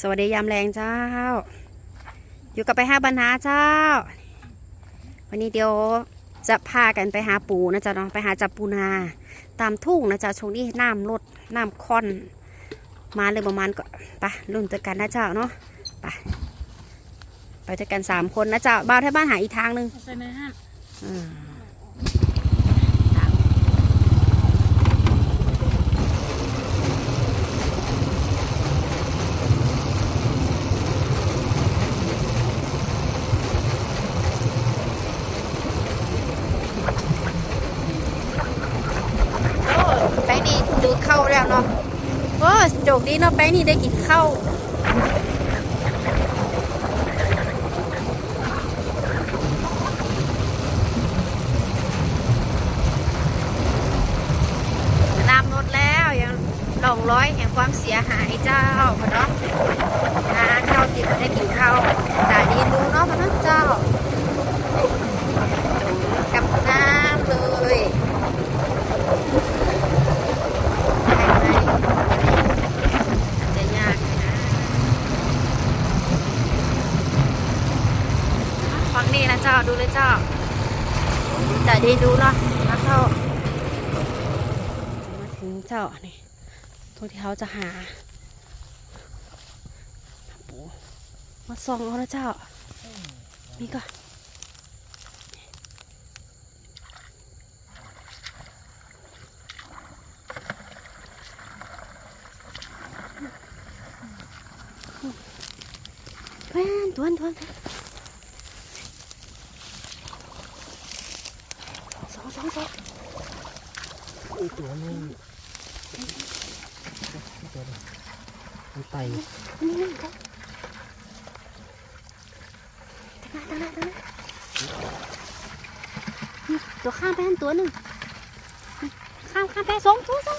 สวัสดียามแรงเจ้า อยู่กับไปหาบรรณาเจ้า วันนี้เดี๋ยวจะพากันไปหาปูนะจ๊ะเนาะไปหาจับปูนา ตามทุ่งนะจ๊ะช่วงนี้น้ำลดน้ำค่อน มาเลยประมาณก็ไปรุ่นตัวกันนะเจ้าเนาะไปไปด้วยกันสามคนนะเจ้าบ้าวที่บ้านหาอีกทางหนึ่งใส่ไหมฮะ อืมแป้งนี่ดูเข้าแล้วเนาะโอ้โจก ดีเนาะแป้งนี่ได้กินข้าวน้ำลดแล้วยังหลงร้อยแห่งความเสียหายเจ้าพะเนาะนะข้าวกินได้กินข้าวแต่ดีดูเนาะพะเนาะเจ้าจมกับน้ำเลยไปไหนจะยากนะฟังนี่นะเจ้า ดูเลยเจ้าแต่ดีดูเนาะนะเข้ามาถึงเจ้านี่ตรงที่เขาจะหาปูมาส่องเอาแล้วเจ้านี่ก็แม่นทวนทวน สองสองสองอีตัวนึงตัวนึงมันไตนี่นี่ก็ตั้งหน้าตั้งหน้าตั้งหน้าตัวข้ามไปหันตัวหนึ่งข้ามข้ามไปสองสองสอง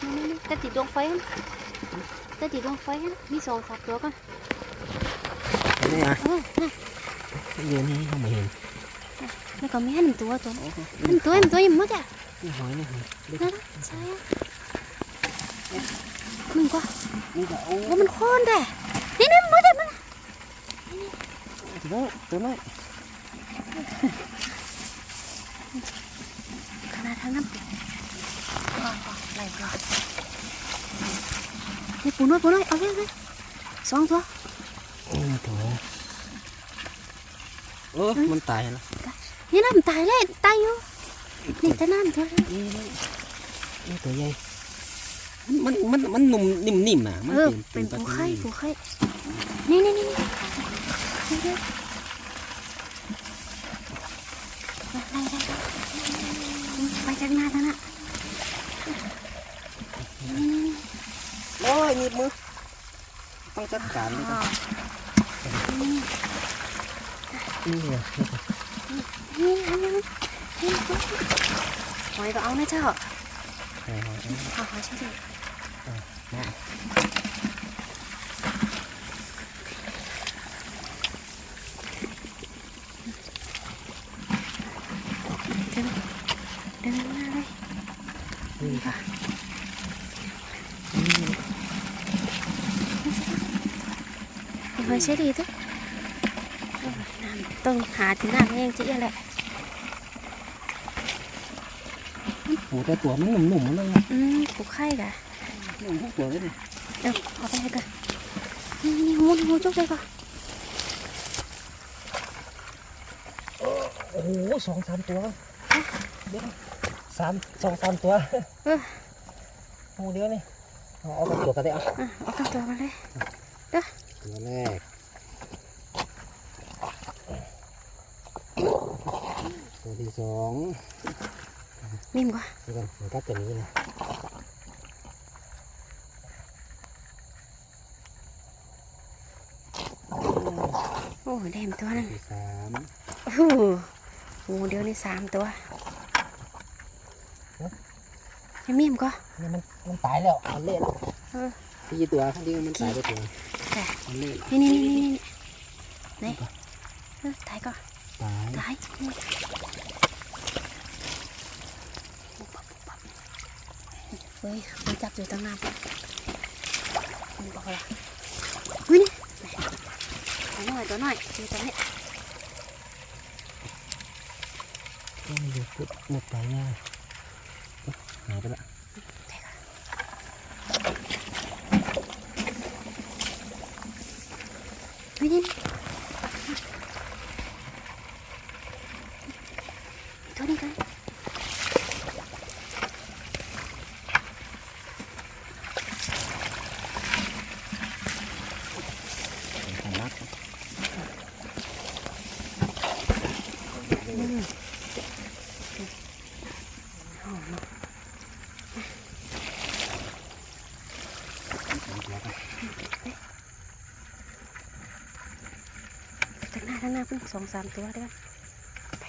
นี่นี่นี่แต่ติดดวงไฟกันแต่ติดดวงไฟกันมีสองสามตัวกันนนี้อะเออน่ะยืนให้เขาไม่เห็น แล้วก็มีหันตัวตัวนั้นหันตัวหันตัวยังไม่ได้นี่หอยนี่หอยนั่นนะใช่อะมึงก็นี่ก็โอ้โอ้มันโค่นแต่นี่นี่ไม่ได้มันตัวน้อยตัวน้อยขนาดทางน้ำก่อนก่อนไหลก่อนนี่ปูน้อยปูน้อยเอาเลยเลยสองตัวโอ้ตัวเออมันตายแล้ว นี่น้ำตายเลยตายอยู่นี่แต่น้ำตัวเลยนี่นี่นี่ตัวใหญ่มันมันมันนุ่มนิ่มๆอะมันเออเป็เป็นนปูไข่ปูไข่นี่นี่นี่นี่นี่เด้อไล่ไล่ไล่ไปจากหน้าทางน่ะนี่นี่นี่โอ้ยหนีบมือต้องจัดการเลยอ๋อนี่เหรอนี่อันนี้นี่หอยก็เอานะเจ้าหอยหอ ยเอาหอยใช่ไหมนะเดินหน้าเลยนี่ค่ะหอยใช่ดีจ้ะน้ำต้องหาถึงน้ำเองจีอะไร ปูแต่ตัวมันหนุ่มๆมันเลยอืมผูกไข่กะหนุ่มทุกตัวเลยเดี๋ยวเอาไปให้กันนี่นี่งูงูจุกเลยก่อนโอ้โหสองสามตัวเดี๋ยวสามสองสามตัวเออโอ้เดี๋ยวนี่เอาเอาไปตัวกันได้เอาอะเอากันตัวมาเลยตัวแรกตัวที่สอง นิ่มกว่าเดี๋ยวกันมันก็ตัวนี้นะโอ้แดมตัวนึงที่สามโอ้โหงูเดียวนี่สามตัวยังมีมก็นี่มันมันตายแล้วมันเละแล้วเออที่ตัวข้างที่มันตายไปตัวแต่มันเละแล้วนี่นี่นี่นี่นี่เออตายก็ตายตาย นี่เฮ้ยมันจับอยู่ตั้งนานมันบอกละเฮ้ยนี่ตัวหน่อยตัวหน่อยดูตัวนี้ ต้องดูพุดหมดไปง่ายหายไปละ เฮ้ยนี่ตัวนี้ตัวนี้ ของรักแล้วกัน จากหน้าทั้งหน้าเพิ่ง สองสามตัวเด้อไป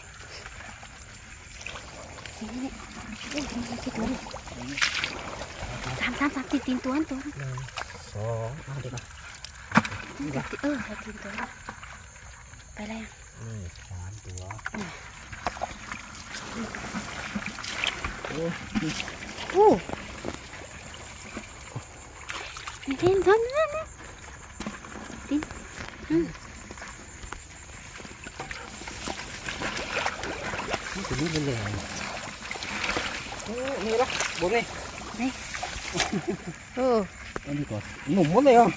นี่นี่โอ้ยนี่กี่ตัวนี่สามสามสามตีตีนตัวนั่นตัวนั่นหนึ่งสองเอาดีกว่าเออใส่ตีนตัวนั่นไปเลยอะนี่สามตัวโอ้นี่ตีนตัวนั่นนะตีนอืม นี่ตัวนี้เป็นแรงโอ้นี่ละบนนี่ เออ อันนี้ก่อน หนุ่มหมดเลยอะ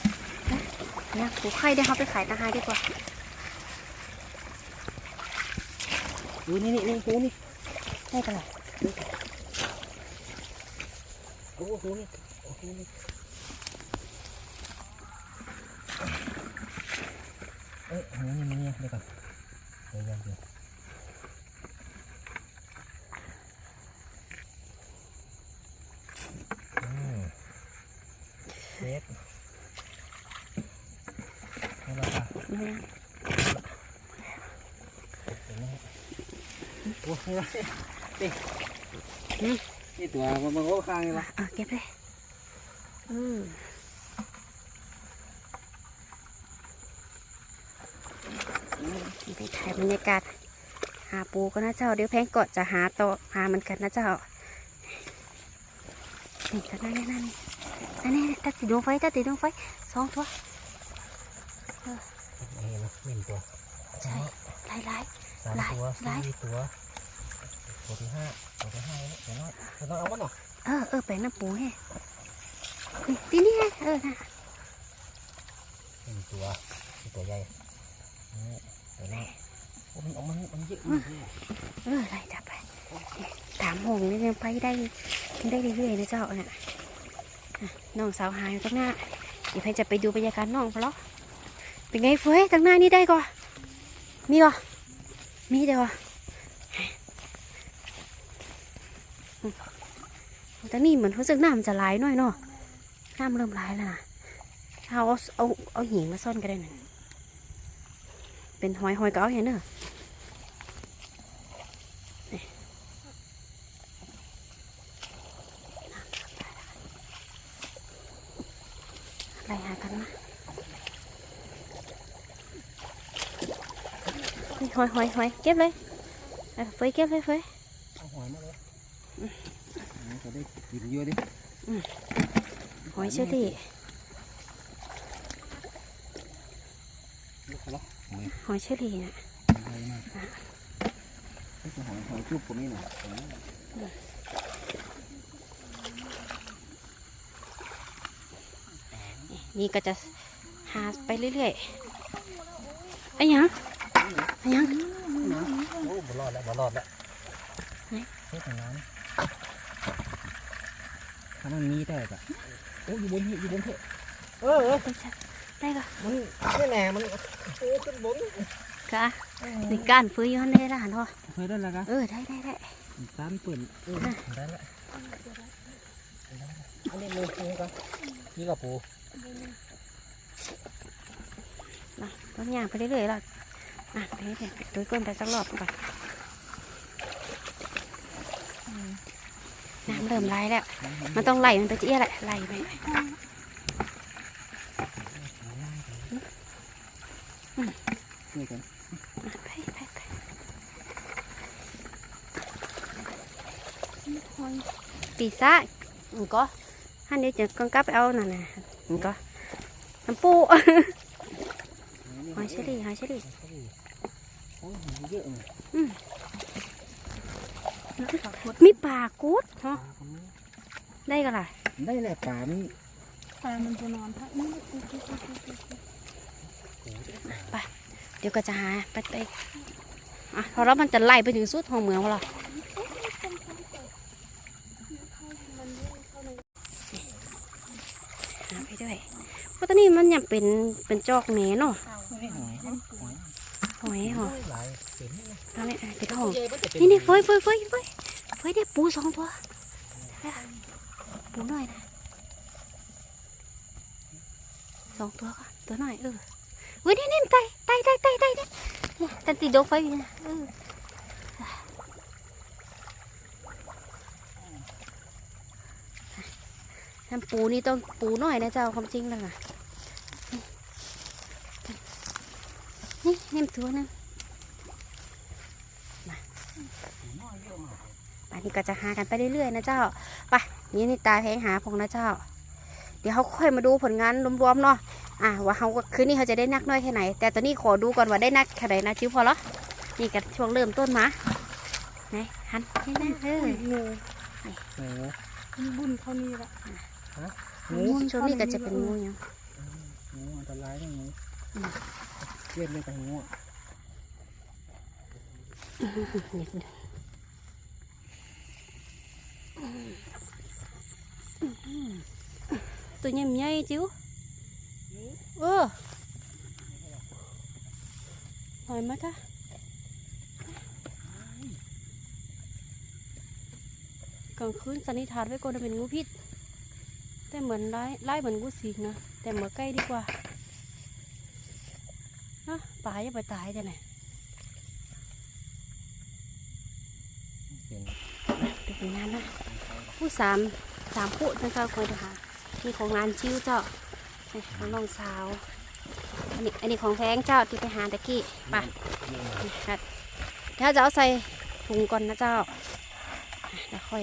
นะผูไข่ได้เขาไปขายตาหายดีกว่าดูนี่นี่นี่ตัวนี้ได้กันเลยโอ้โหนี่โอ้โหนี่เอ้ยอันนี้มันเนี่ยเดี๋ยวก่อนเดี๋ยวยังเดี๋ยวอืมเซ็ตนี่แหละค่ะ นี่นะเห็นไหมโอ้นี่ละนี่นี่ตัวมันมันก็ค้างนี่ละอะเก็บเลยอืมไปถ่ายบรรยากาศหาปูก็นะเจ้าเดี๋ยวแพงกดจะหาต่อหามันกันนะเจ้านี่กันนั่นนั่นนี่นั่นนี่ตัดติดดวงไฟตัดติดดวงไฟสองตัว นี่นะหนึ่งตัวใช่ไล่ไล่สามหลายตัวหลายสี่ตัวตัวที่ห้าตัวที่ห้าเนี่ยเดี๋ยวน้อยเดี๋ยวน้อยเอาวะเนาะเออเออแปลงน้ำปูให้นี่ตีนี่ไงเออนะหนึ่งตัวนี่ตัวใหญ่นี่เดี๋ยวน้อยโอ้มันเอามันมันเยอะมากเลยเออไล่จับไปนี่ถามหงนี่ยังไปได้ได้เรื่อยๆนะเจ้าเนี่ยอะน้องสาวหายอยู่ตั้งหน้าเดี๋ยวเพนจะไปดูบรรยากาศน้องเขาหรอ เป็นไงเฟ้ยตั้งหน้านี่ได้ก่อมีก่อมีเดี๋ยวแต่นี่เหมือนรู้สึกน้ำจะไหลหน่อยเนาะน้ำเริ่มไหลแล้วนะเอาเอาเอาเอาหินมาซ่อนก็ได้น่ะเป็นหอยหอยก็เอาเห็นเนอะอะไรหากันมา หอยหอยหอยเก็บเลยเฟยเก็บเลยเฟยเอาหอยมาเลยจะได้กินเยอะดิหอยเชอรี่ลูกเขาละหอยเชอรี่นะหอยมากนี่คือหอยหอยจุ๊บผมนี่หน่อยนี่ก็จะหาไปเรื่อยๆไอ้ยัง ยังโอ้บรอดแล้วบรอดแล้วไหนเส้นน้ำถ้ามันมีได้กะโอ้อยู่บนอยู่บนเถอะเออเออได้จ้ะได้ก็มันนี่แน่มันโอ้ขึ้นบนกะนี่ก้านฟื้นอยู่ข้างในร้านพ่อเคยได้แล้วกะเออได้ได้ได้สามปืนเออได้แล้วอันนี้มือปูกันนี่กับปูนะต้นยางไปเรื่อยๆแล้ว อะไปเรื่ยตุ้ยก้นไปสักรอบก่อนน้ำเริ่มไหลแล้ว มันต้องไหลมันไปเจี้ยแหละไหลไปนี่กันไปไปไปปีซ่าอืมก็ฮันเดี๋ยวจะกังกับเอานั่นน่ะอืมก็น้ำปูหอยเชอรี่หอยเชอรี่ เยอะเลยมีปลากูดฮะได้กันล่ะได้แหละป่านี่ปลามันจะนอนพักนี่เดี๋ยวก็จะหาไปไปอะเพราะแล้วมันจะไล่ไปถึงสุดของเมืองเราหาไปด้วยเพราะตอนนี้มันยังเป็นเป็นจอกแหนเนาะหอยหอยหอย หอยหอยหลายเห็นไหมตอนนี้อะเป็นห้องนี่นี่เฟยเฟยเฟยเฟยเฟยได้ปูสองตัวปูหน่อยนะสองตัวก่อนตัวหน่อยเออเว้ยนี่นี่ไตไตไตไตไตเนี่ยเนี่ยแต่ติดดวงไฟอยู่นะเออน้ำปูนี่ต้องปูหน่อยนะเจ้าความจริงแล้วนะนี่นี่มตัวนึง นี่ก็จะหากันไปเรื่อยๆนะเจ้าไปนี่นี่ตาแพงหาพงนะเจ้า เดี๋ยวเขาค่อยมาดูผลงานรวมๆเนาะอะว่าเขาคืนนี้เขาจะได้นักน้อยแค่ไหน แต่ตอนนี้ขอดูก่อนว่าได้นักแค่ไหนนะจิ้วพอหรอนี่กันช่วงเริ่มต้นมาไหนหันนี่นะเอองูโอ้มันบุญเท่านี้ละงูช่วงนี้ก็จะเป็นงูอย่างงูอันตรายนะงูเครียดเลยกับงูอะ ตัวใหญ่ใหญ่จิ้วเออหอยมาจ้ะกลางคืนสันนิษฐานไว้ก่อนว่าเป็นงูพิษ แต่เหมือนไล่ไล่เหมือนงูสิงนะ แต่เหมือใกล้ดีกว่าฮะปลาอย่าไปตายแต่ไหน เห็น ดูผลงานนะ ผู้สามสามผู้ตั้งแต่คอยเถอะค่ะที่ของงานชิ้วเจ้าของน้องสาว อันนี้อันนี้ของแพงเจ้าที่ไปหาตะกี้ไปนี่ครับเดี๋ยวจะเอาใส่ถุงก่อนนะเจ้าแล้วค่อย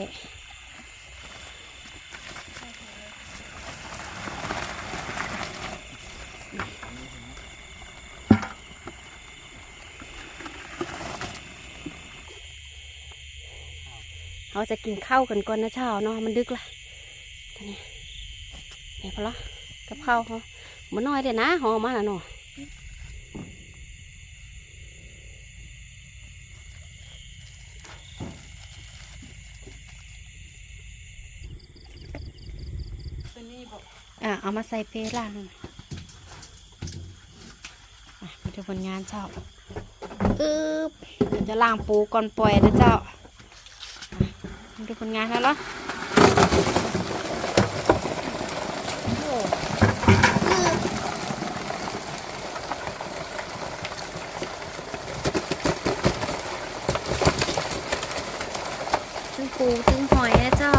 เราจะกินข้าวกันก่อนนะเจ้าเนาะมันดึกละตอนนี้เนี่ยพอละกับข้าวเขาหมันน้อยเดี๋ยวนะหอมมาแล้วเนาะเป็นนี่บอกอะเอามาใส่เปล่างหน่อยอะมาดูผลงานเจ้าอึ๊บจะล้างปูก่อนปล่อยนะเจ้า ดูผลงานแล้วเหรอโอ้อึ๊บตึงปูตึงหอยนะเจ้า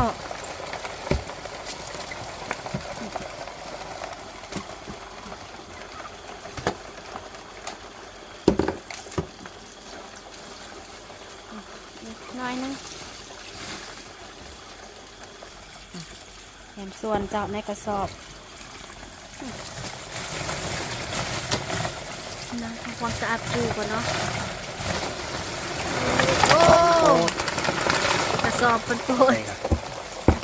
น้อยนึงอะ แถมส่วนเจาะในกระสอบนะทำความสะอาดปูก่อนเนาะโอ้กระสอบเป็นโปรใช่ยครับ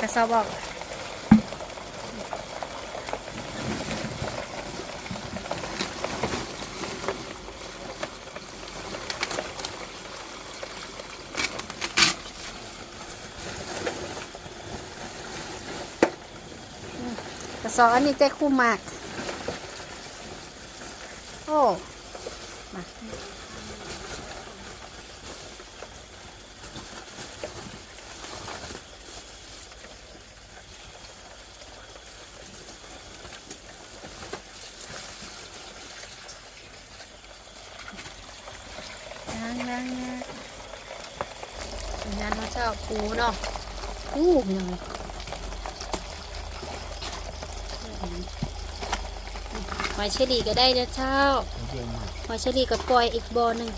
กระสอบบอก สออันนี้ใจคู่มาก โอ้มาล้างล้างล้างานเขาเจ้าปูเนาะปูยังไง หอยเชอรี่ก็ได้นะเจ้าเยอะมากหอยเชอรี่ก็ปล่อยอีกบ่อหนึ่ง